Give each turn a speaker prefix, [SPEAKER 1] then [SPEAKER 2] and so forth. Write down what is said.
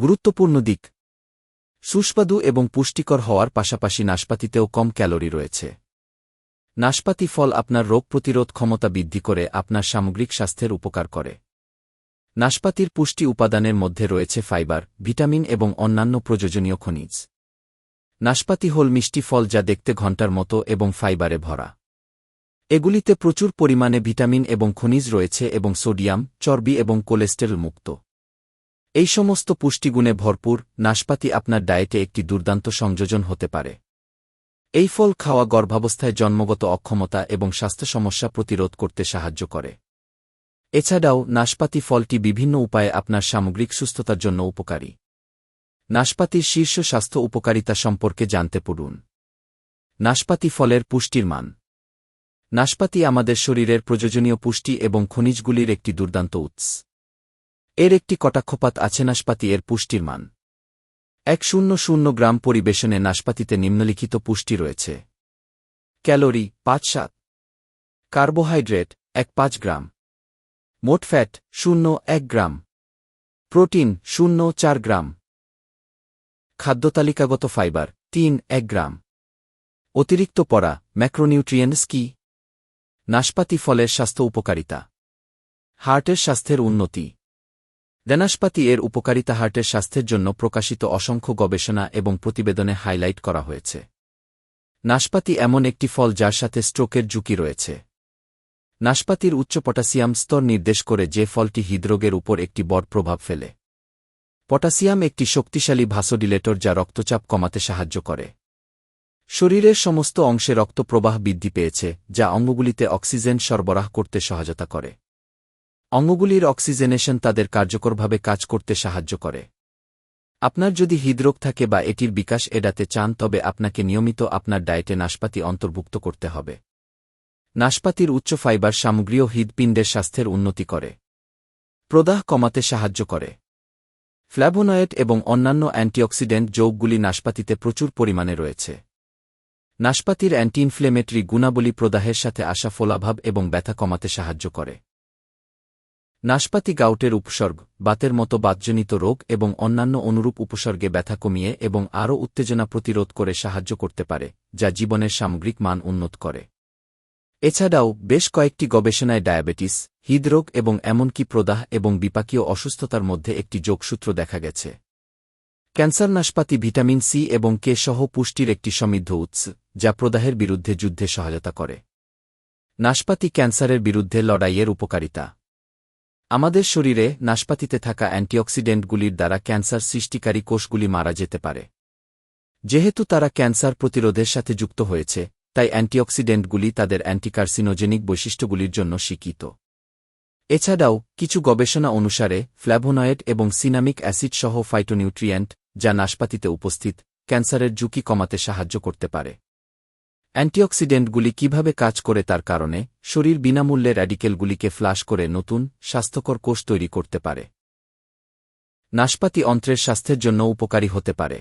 [SPEAKER 1] গুরুত্বপূর্ণ দিক। সুস্বাদু এবং পুষ্টিকর হওয়ার পাশাপাশি নাশপাতিতেও কম ক্যালোরি রয়েছে। নাশপাতি ফল আপনার রোগ প্রতিরোধ ক্ষমতা বৃদ্ধি করে, আপনার সামগ্রিক স্বাস্থ্যের উপকার করে। নাশপাতির পুষ্টি উপাদানের মধ্যে রয়েছে ফাইবার, ভিটামিন এবং অন্যান্য প্রয়োজনীয় খনিজ। নাশপাতি হল মিষ্টি ফল যা দেখতে ঘণ্টার মতো এবং ফাইবারে ভরা। এগুলিতে প্রচুর পরিমাণে ভিটামিন এবং খনিজ রয়েছে এবং সোডিয়াম, চর্বি এবং কোলেস্টেরল মুক্ত। এই সমস্ত পুষ্টিগুণে ভরপুর নাশপাতি আপনার ডায়েটে একটি দুর্দান্ত সংযোজন হতে পারে। এই ফল খাওয়া গর্ভাবস্থায় জন্মগত অক্ষমতা এবং স্বাস্থ্য সমস্যা প্রতিরোধ করতে সাহায্য করে। এছাড়াও, নাশপাতি ফলটি বিভিন্ন উপায়ে আপনার সামগ্রিক সুস্থতার জন্য উপকারী। নাশপাতির শীর্ষ স্বাস্থ্য উপকারিতা সম্পর্কে জানতে পড়ুন। নাশপাতি ফলের পুষ্টির মান। নাশপাতি আমাদের শরীরের প্রয়োজনীয় পুষ্টি এবং খনিজগুলির একটি দুর্দান্ত উৎস। এর একটি কটাক্ষপাত আছে নাশপাতি এর পুষ্টির মান। এক শূন্য শূন্য গ্রাম পরিবেশনে নাশপাতিতে নিম্নলিখিত পুষ্টি রয়েছে। ক্যালোরি, পাঁচ সাত। কার্বোহাইড্রেট, এক পাঁচ গ্রাম। মোট ফ্যাট, শূন্য এক গ্রাম। প্রোটিন, শূন্য চার গ্রাম। খাদ্যতালিকাগত ফাইবার, তিন এক গ্রাম। অতিরিক্ত পড়া ম্যাক্রোনিউট্রিয়েন্টস কি নাশপাতি ফলের স্বাস্থ্য উপকারিতা। হার্টের স্বাস্থ্যের উন্নতি। ডেনাশপাতি এর উপকারিতা হার্টের স্বাস্থ্যের জন্য প্রকাশিত অসংখ্য গবেষণা এবং প্রতিবেদনে হাইলাইট করা হয়েছে। নাশপাতি এমন একটি ফল যার সাথে স্ট্রোকের ঝুঁকি রয়েছে। নাশপাতির উচ্চ পটাসিয়াম স্তর নির্দেশ করে যে ফলটি হৃদরোগের উপর একটি বড় প্রভাব ফেলে। পটাসিয়াম একটি শক্তিশালী ভাসোডিলেটর যা রক্তচাপ কমাতে সাহায্য করে। শরীরের সমস্ত অংশে রক্তপ্রবাহ বৃদ্ধি পেয়েছে, যা অঙ্গগুলিতে অক্সিজেন সরবরাহ করতে সহায়তা করে। অঙ্গগুলির অক্সিজেনেশন তাদের কার্যকরভাবে কাজ করতে সাহায্য করে। আপনার যদি হৃদরোগ থাকে বা এটির বিকাশ এড়াতে চান, তবে আপনাকে নিয়মিত আপনার ডায়েটে নাশপাতি অন্তর্ভুক্ত করতে হবে। নাশপাতির উচ্চ ফাইবার সামগ্রীও হৃদপিণ্ডের স্বাস্থ্যের উন্নতি করে। প্রদাহ কমাতে সাহায্য করে। ফ্ল্যাভোনয়েড এবং অন্যান্য অ্যান্টিঅক্সিডেন্ট যৌগগুলি নাশপাতিতে প্রচুর পরিমাণে রয়েছে। নাশপাতির অ্যান্টি ইনফ্লেমেটরি গুণাবলী প্রদাহের সাথে আসা ফোলাভাব এবং ব্যথা কমাতে সাহায্য করে। নাশপাতি গাউটের উপসর্গ, বাতের মতো বাতজনিত রোগ এবং অন্যান্য অনুরূপ উপসর্গে ব্যথা কমিয়ে এবং আরও উত্তেজনা প্রতিরোধ করে সাহায্য করতে পারে, যা জীবনের সামগ্রিক মান উন্নত করে। এছাড়াও, বেশ কয়েকটি গবেষণায় ডায়াবেটিস, হৃদরোগ এবং এমনকি প্রদাহ এবং বিপাকীয় অসুস্থতার মধ্যে একটি যোগসূত্র দেখা গেছে। ক্যান্সার নাশপাতি ভিটামিন সি এবং কে সহ পুষ্টির একটি সমৃদ্ধ উৎস, যা প্রদাহের বিরুদ্ধে যুদ্ধে সহায়তা করে। নাশপাতি ক্যান্সারের বিরুদ্ধে লড়াইয়ের উপকারিতা। আমাদের শরীরে নাশপাতিতে থাকা অ্যান্টিঅক্সিডেন্টগুলির দ্বারা ক্যান্সার সৃষ্টিকারী কোষগুলি মারা যেতে পারে। যেহেতু তারা ক্যান্সার প্রতিরোধের সাথে যুক্ত হয়েছে, তাই অ্যান্টিঅক্সিডেন্টগুলি তাদের অ্যান্টিকার্সিনোজেনিক বৈশিষ্ট্যগুলির জন্য স্বীকৃত। এছাড়াও, কিছু গবেষণা অনুসারে, ফ্ল্যাভোনয়েড এবং সিনামিক অ্যাসিড সহ ফাইটোনিউট্রিয়েন্ট, যা নাশপাতিতে উপস্থিত, ক্যান্সারের ঝুঁকি কমাতে সাহায্য করতে পারে। অ্যান্টিঅক্সিডেন্টগুলি কীভাবে কাজ করে তার কারণে, শরীর বিনামূল্যে র্যাডিকেলগুলিকে ফ্লাশ করে নতুন, স্বাস্থ্যকর কোষ তৈরি করতে পারে। নাশপাতি অন্ত্রের স্বাস্থ্যের জন্য উপকারী হতে পারে।